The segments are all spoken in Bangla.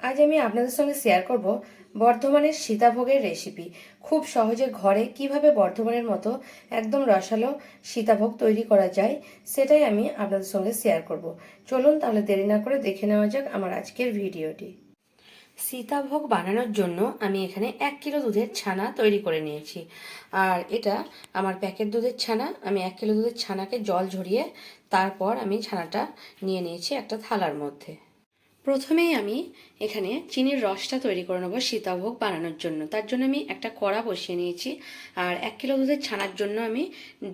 আজ আমি আপনাদের সঙ্গে শেয়ার করব বর্ধমানের সীতাভোগের রেসিপি খুব সহজে ঘরে কীভাবে বর্ধমানের মতো একদম রসালো সীতাভোগ তৈরি করা যায়, সেটাই আমি আপনাদের সঙ্গে শেয়ার করব। চলুন তাহলে দেরি না করে দেখে নেওয়া যাক আমার আজকের ভিডিওটি। সীতাভোগ বানানোর জন্য আমি এখানে এক কিলো দুধের ছানা তৈরি করে নিয়েছি। আর এটা আমার প্যাকেট দুধের ছানা। আমি এক কিলো দুধের ছানাকে জল ঝরিয়ে তারপর আমি ছানাটা নিয়ে নিয়েছি একটা থালার মধ্যে। প্রথমেই আমি এখানে চিনির রসটা তৈরি করে নেব সীতাভোগ বানানোর জন্য। তার জন্য আমি একটা কড়া বসিয়ে নিয়েছি আর এক কিলো দুধের ছানার জন্য আমি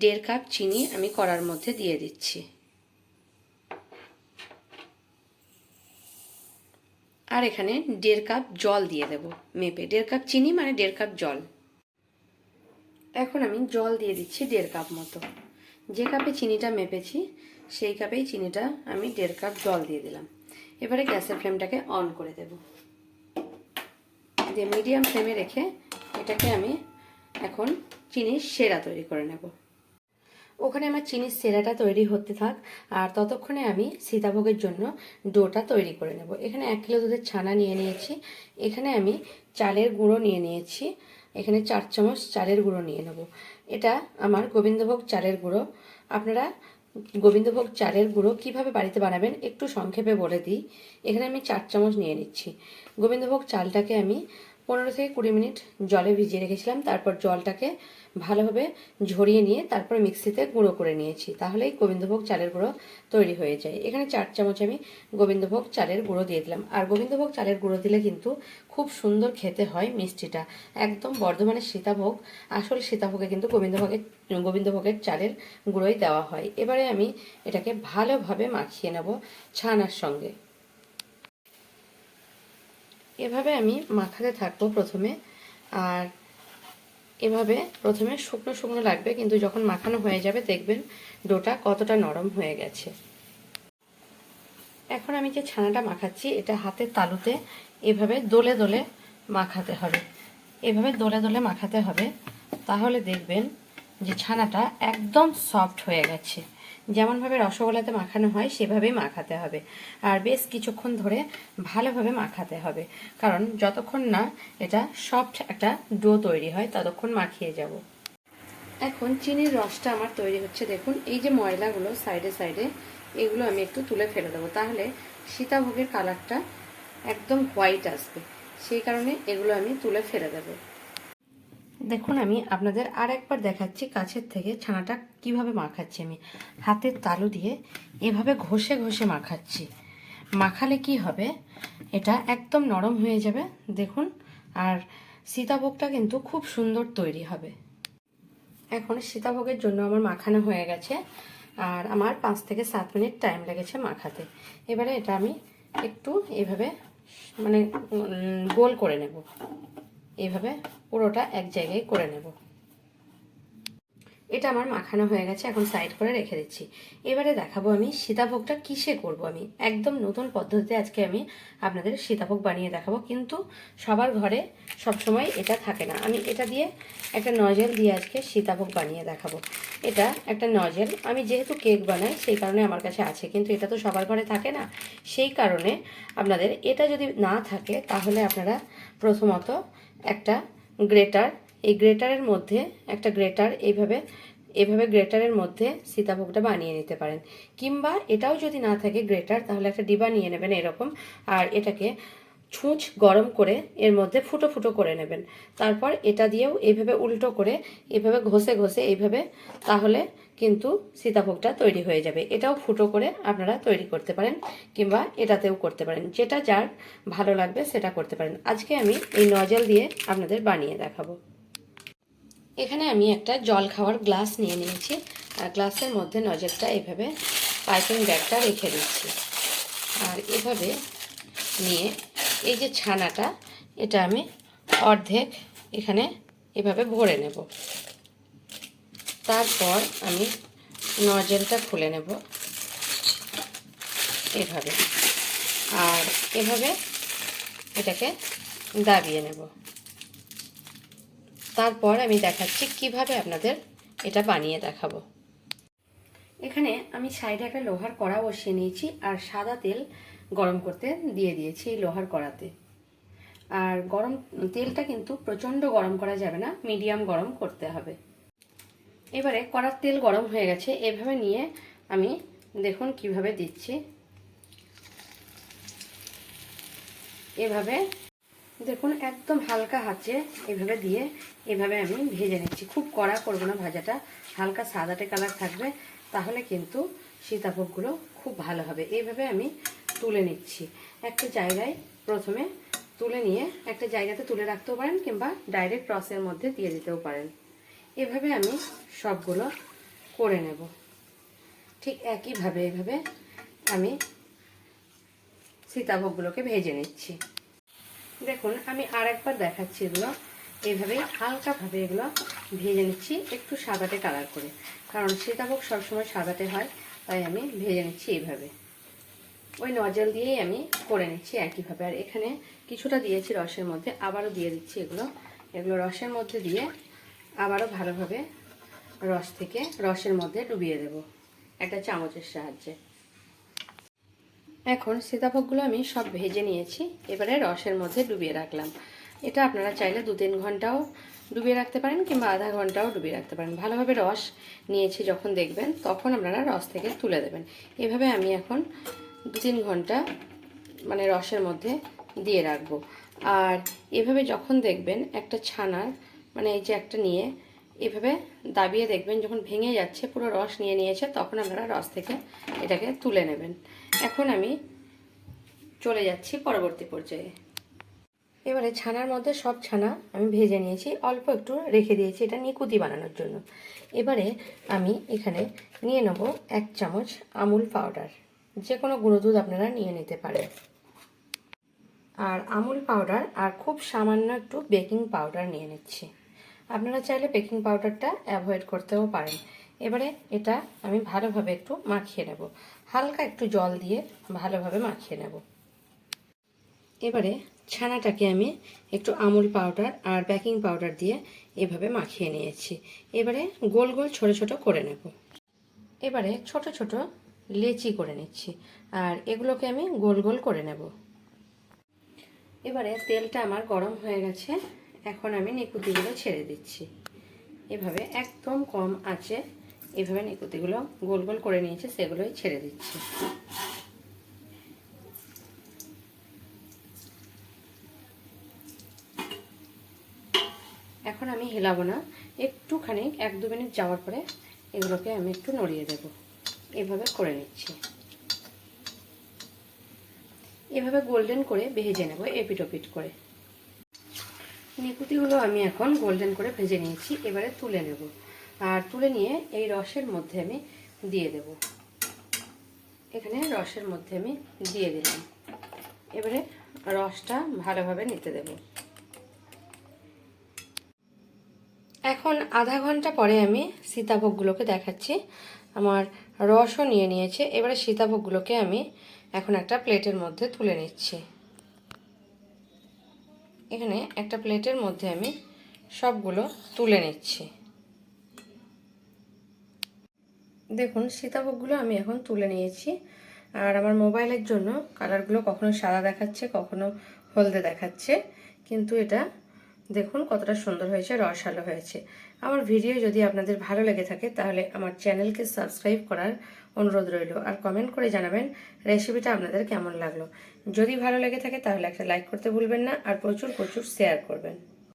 দেড় কাপ চিনি আমি কড়ার মধ্যে দিয়ে দিচ্ছি। আর এখানে দেড় কাপ জল দিয়ে দেব মেপে। দেড় কাপ চিনি মানে দেড় কাপ জল। এখন আমি জল দিয়ে দিচ্ছি দেড় কাপ মতো। যে কাপে চিনিটা মেপেছি, সেই কাপেই চিনিটা আমি দেড় কাপ জল দিয়ে দিলাম। এবারে গ্যাসের ফ্লেমটাকে অন করে দেব। দিয়ে মিডিয়াম ফ্লেমে রেখে এটাকে আমি এখন চিনির সেরা তৈরি করে নেব। ওখানে আমার চিনির সেরাটা তৈরি হতে থাক, আর ততক্ষণে আমি সীতাভোগের জন্য ডোটা তৈরি করে নেব। এখানে এক কিলো দুধের ছানা নিয়ে নিয়েছি। এখানে আমি চালের গুঁড়ো নিয়ে নিয়েছি। এখানে চার চামচ চালের গুঁড়ো নিয়ে নেব। এটা আমার গোবিন্দভোগ চালের গুঁড়ো। আপনারা গোবিন্দভোগ চালের গুঁড়ো কীভাবে বাড়িতে বানাবেন একটু সংক্ষেপে বলে দিই। এখানে আমি চার চামচ নিয়ে নিচ্ছি। গোবিন্দভোগ চালটাকে আমি পনেরো থেকে কুড়ি মিনিট জলে ভিজিয়ে রেখেছিলাম, তারপর জলটাকে ভালোভাবে ঝরিয়ে নিয়ে তারপর মিক্সিতে গুঁড়ো করে নিয়েছি। তাহলেই গোবিন্দভোগ চালের গুঁড়ো তৈরি হয়ে যায়। এখানে চার চামচ আমি গোবিন্দভোগ চালের গুঁড়ো দিয়ে দিলাম। আর গোবিন্দভোগ চালের গুঁড়ো দিলে কিন্তু খুব সুন্দর খেতে হয় মিষ্টিটা। একদম বর্ধমানের সীতাভোগ, আসল সীতাভোগে কিন্তু গোবিন্দভোগের গোবিন্দভোগের চালের গুঁড়োই দেওয়া হয়। এবারে আমি এটাকে ভালোভাবে মাখিয়ে নেব ছানার সঙ্গে। এভাবে আমি মাখাতে থাকব প্রথমে, আর এভাবে প্রথমে শুকনো শুকনো লাগবে, কিন্তু যখন মাখানো হয়ে যাবে দেখবেন ডোটা কতটা নরম হয়ে গেছে। এখন আমি যে ছানাটা মাখাচ্ছি, এটা হাতের তালুতে এভাবে দোলে দোলে মাখাতে হবে। এভাবে দোলে দোলে মাখাতে হবে, তাহলে দেখবেন যে ছানাটা একদম সফট হয়ে গেছে। যেমনভাবে রসগোল্লাতে মাখানো হয়, সেভাবেই মাখাতে হবে। আর বেশ কিছুক্ষণ ধরে ভালোভাবে মাখাতে হবে। কারণ যতক্ষণ না এটা সফট একটা ডো তৈরি হয়, ততক্ষণ মাখিয়ে যাব। এখন চিনির রসটা আমার তৈরি হচ্ছে। দেখুন, এই যে ময়লাগুলো সাইডে সাইডে, এগুলো আমি একটু তুলে ফেলে দেবো। তাহলে সীতাভোগের কালারটা একদম হোয়াইট আসবে। সেই কারণে এগুলো আমি তুলে ফেলে দেবো। দেখুন আমি আপনাদের আর একবার দেখাচ্ছি কাছের থেকে ছানাটা কীভাবে মাখাচ্ছি আমি। হাতের তালু দিয়ে এভাবে ঘষে ঘষে মাখাচ্ছি। মাখালে কি হবে? এটা একদম নরম হয়ে যাবে, দেখুন। আর সীতাভোগটা কিন্তু খুব সুন্দর তৈরি হবে। এখন সীতাভোগের জন্য আমার মাখানো হয়ে গেছে, আর আমার পাঁচ থেকে সাত মিনিট টাইম লেগেছে মাখাতে। এবারে এটা আমি একটু এভাবে মানে গোল করে নেব। এইভাবে পুরোটা এক জায়গায় করে নেব। এটা আমার মাখানো হয়ে গেছে, এখন সাইড করে রেখে দিচ্ছি। এবারে দেখাবো আমি সীতাভোগটা কিসে করব আমি। একদম নতুন পদ্ধতিতে আজকে আমি আপনাদের সীতাভোগ বানিয়ে দেখাবো, কিন্তু সবার ঘরে সবসময় এটা থাকে না। আমি এটা দিয়ে একটা নজেল দিয়ে আজকে সীতাভোগ বানিয়ে দেখাবো। এটা একটা নজেল আমি যেহেতু কেক বানাই, সেই কারণে আমার কাছে আছে, কিন্তু এটা তো সবার ঘরে থাকে না। সেই কারণে আপনাদের এটা যদি না থাকে, তাহলে আপনারা প্রথমত একটা গ্রেটার। এই গ্রেটারের মধ্যে, একটা গ্রেটার এইভাবে এভাবে গ্রেটারের মধ্যে সীতাভোগটা বানিয়ে নিতে পারেন। কিংবা এটাও যদি না থাকে গ্রেটার, তাহলে একটা ডিবা নিয়ে নেবেন এরকম, আর এটাকে ছুঁচ গরম করে এর মধ্যে ফুটো ফুটো করে নেবেন। তারপর এটা দিয়েও এইভাবে উল্টো করে এভাবে ঘষে ঘষে এইভাবে, তাহলে কিন্তু সীতাভোগটা তৈরি হয়ে যাবে। এটাও ফুটো করে আপনারা তৈরি করতে পারেন কিংবা এটাতেও করতে পারেন। যেটা যার ভালো লাগবে সেটা করতে পারেন। আজকে আমি এই নজল দিয়ে আপনাদের বানিয়ে দেখাবো। এখানে আমি একটা জল খাওয়ার গ্লাস নিয়ে নিয়েছি। আর গ্লাসের মধ্যে নজলটা এভাবে পাইপিং ব্যাগটা রেখে দিচ্ছি। আর এভাবে নিয়ে এই যে ছানাটা, এটা আমি অর্ধেক এখানে এভাবে ভরে নেব। তারপর আমি নজেলটা খুলে নেব এভাবে। আর এভাবে এটাকে দাবিয়ে নেব। তারপর আমি দেখাচ্ছি কীভাবে আপনাদের এটা বানিয়ে দেখাবো। এখানে আমি সাইডে একটা লোহার কড়া বসিয়ে নিয়েছি আর সাদা তেল গরম করতে দিয়ে দিয়েছি এই লোহার কড়াতে। আর গরম তেলটা কিন্তু প্রচণ্ড গরম করা যাবে না, মিডিয়াম গরম করতে হবে। এবারে কড়ার তেল গরম হয়ে গেছে, এভাবে নিয়ে আমি দেখুন কীভাবে দিচ্ছি। এভাবে দেখুন একদম হালকা হাতে এভাবে দিয়ে এভাবে আমি ভেজে নিচ্ছি। খুব কড়া করব না ভাজাটা, হালকা সাদাটে কালার থাকবে, তাহলে কিন্তু সীতাভোগগুলো খুব ভালো হবে। এইভাবে আমি তুলে নিচ্ছি। একটা জায়গায় প্রথমে তুলে নিয়ে, একটা জায়গাতে তুলে রাখতেও পারেন কিংবা ডাইরেক্ট রসের মধ্যে দিয়ে দিতেও পারেন। এভাবে আমি সবগুলো করে নেব। ঠিক একইভাবে, এভাবে আমি সীতাভোগগুলোকে ভেজে নিচ্ছি। দেখুন, আমি আর একবার দেখাচ্ছি এগুলো। এইভাবে হালকাভাবে এগুলো ভেজে নিচ্ছি একটু সাদাটে কালার করে। কারণ সীতাভোগ সবসময় সাদাটে হয়, তাই আমি ভেজে নিচ্ছি এইভাবে। ওই নজল দিয়েই আমি করে নিচ্ছি একইভাবে। আর এখানে কিছুটা দিয়েছি রসের মধ্যে, আবারও দিয়ে দিচ্ছি এগুলো। এগুলো রসের মধ্যে দিয়ে আবারও ভালোভাবে রস থেকে রসের মধ্যে ডুবিয়ে দেব। একটা চামচের সাহায্যে। এখন সীতাভোগগুলো আমি সব ভেজে নিয়েছি, এবারে রসের মধ্যে ডুবিয়ে রাখলাম। এটা আপনারা চাইলে দু তিন ঘন্টাও ডুবিয়ে রাখতে পারেন কিংবা আধা ঘন্টাও ডুবিয়ে রাখতে পারেন। ভালোভাবে রস নিয়েছি যখন দেখবেন, তখন আপনারা রস থেকে তুলে দেবেন। এভাবে আমি এখন দু তিন ঘণ্টা মানে রসের মধ্যে দিয়ে রাখব। আর এভাবে যখন দেখবেন একটা ছানার মানে এই যে একটা নিয়ে এভাবে দাবিয়ে দেখবেন, যখন ভেঙে যাচ্ছে, পুরো রস নিয়ে নিয়েছে, তখন আপনারা রস থেকে এটাকে তুলে নেবেন। এখন আমি চলে যাচ্ছি পরবর্তী পর্যায়ে। এবারে ছানার মধ্যে সব ছানা আমি ভেজে নিয়েছি, অল্প একটু রেখে দিয়েছি এটা নিকুতি বানানোর জন্য। এবারে আমি এখানে নিয়ে নেব এক চামচ আমুল পাউডার যে কোনো গুঁড়ো দুধ আপনারা নিয়ে নিতে পারেন। আর আমুল পাউডার আর খুব সামান্য একটু বেকিং পাউডার নিয়ে নিচ্ছি। আপনারা চাইলে বেকিং পাউডারটা অ্যাভয়েড করতেও পারেন। এবারে এটা আমি ভালোভাবে একটু মাখিয়ে নেব। হালকা একটু জল দিয়ে ভালোভাবে মাখিয়ে নেব। এবারে ছানাটাকে আমি একটু আমুল পাউডার আর বেকিং পাউডার দিয়ে এভাবে মাখিয়ে নিয়েছি। এবারে গোল গোল ছোট ছোট করে নেব। এবারে ছোট ছোট লেচি করে নিচ্ছি আর এগুলোকে আমি গোল গোল করে নেব। এবারে তেলটা আমার গরম হয়ে গেছে। এখন আমি নিকুতিগুলো ছেড়ে দিচ্ছি। এভাবে একদম কম আছে এভাবে নিকুতিগুলো গোল গোল করে নিয়েছে, সেগুলোই ছেড়ে দিচ্ছি। এখন আমি হেলাবো না। একটুখানি, এক দু মিনিট যাওয়ার পরে এগুলোকে আমি একটু নড়িয়ে দেব। এভাবে করে নিচ্ছি। এভাবে গোল্ডেন করে ভেজে নেব এপিট ওপিট করে। নিকুতিগুলো আমি এখন গোল্ডেন করে ভেজে নিয়েছি, এবারে তুলে নেব। আর তুলে নিয়ে এই রসের মধ্যে আমি দিয়ে দেব। এখানে রসের মধ্যে আমি দিয়ে দিলাম। এবারে রসটা ভালোভাবে নিতে দেব। এখন আধা ঘণ্টা পরে আমি সীতাভোগগুলোকে দেখাচ্ছি। আমার রসও নিয়ে নিয়েছে। এবারে সীতাভোগগুলোকে আমি এখন একটা প্লেটের মধ্যে তুলে নিচ্ছি। এখানে একটা প্লেটের মধ্যে আমি সবগুলো তুলে নিচ্ছি। দেখুন, সীতাভোগগুলো আমি এখন তুলে নিয়েছি। আর আমার মোবাইলের জন্য কালারগুলো কখনো সাদা দেখাচ্ছে, কখনো হলদে দেখাচ্ছে। কিন্তু এটা দেখুন, কতটা সুন্দর হয়েছে, রসালো হয়েছে। আমার ভিডিও যদি আপনাদের ভালো লেগে থাকে, তাহলে আমার চ্যানেলকে সাবস্ক্রাইব করার অনুরোধ রইল। আর কমেন্ট করে জানাবেন রেসিপিটা আপনাদের কেমন লাগল। যদি ভালো লেগে থাকে তাহলে একটা লাইক করতে ভুলবেন না, আর প্রচুর প্রচুর শেয়ার করবেন।